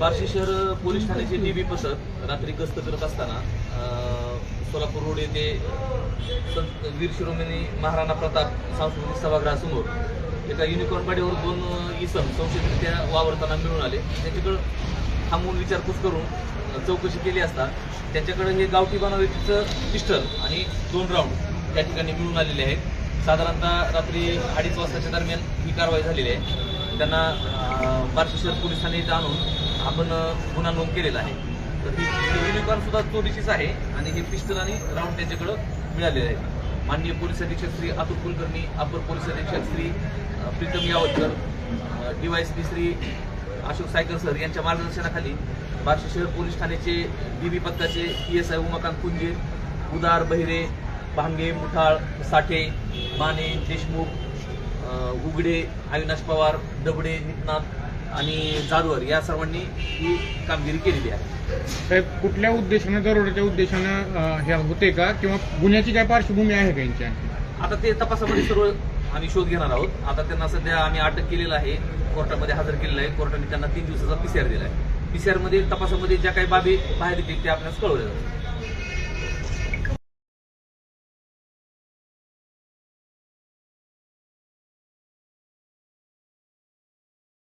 बार्शी शहर पोलीस ठाण्याचे डीबी पथक रात्री गस्त करत असताना सोलापूर रोड येथे संत वीर शिरोमणी महाराणा प्रताप सांस्कृतिक सभागृहासमोर एका युनिकॉर्न पाडीवर दोन इसम संशयितरित्या वावरताना मिळून आले. त्यांच्याकडं थांबवून विचारपूस करून चौकशी केली असता त्यांच्याकडे हे गावठी बनावटीचं पिस्टल आणि दोन राऊंड त्या ठिकाणी मिळून आलेले आहेत. साधारणतः रात्री अडीच वाजताच्या दरम्यान ही कारवाई झालेली आहे. त्यांना बार्शी शहर पोलीस ठाणे इथं आणून आपण गुन्हा नोंद केलेला आहे. तर ही युनिकॉर्न सुद्धा चोरीचीच आहे आणि हे पिस्टल आणि राऊंड त्यांच्याकडं मिळालेले आहे. माननीय पोलीस अधीक्षक श्री अतुल कुलकर्णी अपर पोलीस अधीक्षक श्री प्रीतम यावतकर डीवायसपी श्री अशोक सायकर सर यांच्या मार्गदर्शनाखाली बार्शी शहर पोलीस ठाण्याचे डीबी पथकाचे P S I Umakant Kunje Udar Bahire Bhange Muthal साठे माने देशमुख उगडे अविनाश पवार दबडे नितनाथ आणि जाधवर या सर्वांनी ही कामगिरी केलेली आहे. साहेब कुठल्या उद्देशानं दरोड्याच्या उद्देशानं हे होते का? किंवा गुन्ह्याची काय पार्श्वभूमी आहे का यांची आणखी? आता ते तपासामध्ये सर्व आम्ही शोध घेणार आहोत. आता त्यांना सध्या आम्ही अटक केलेलं आहे. कोर्टामध्ये हजर केलेलं आहे. कोर्टाने त्यांना तीन दिवसाचा पीसीआर दिला आहे पीसीआरमध्ये तपासामध्ये ज्या काही बाबी बाहेर येतील त्या आपल्याला कळवल्या जातात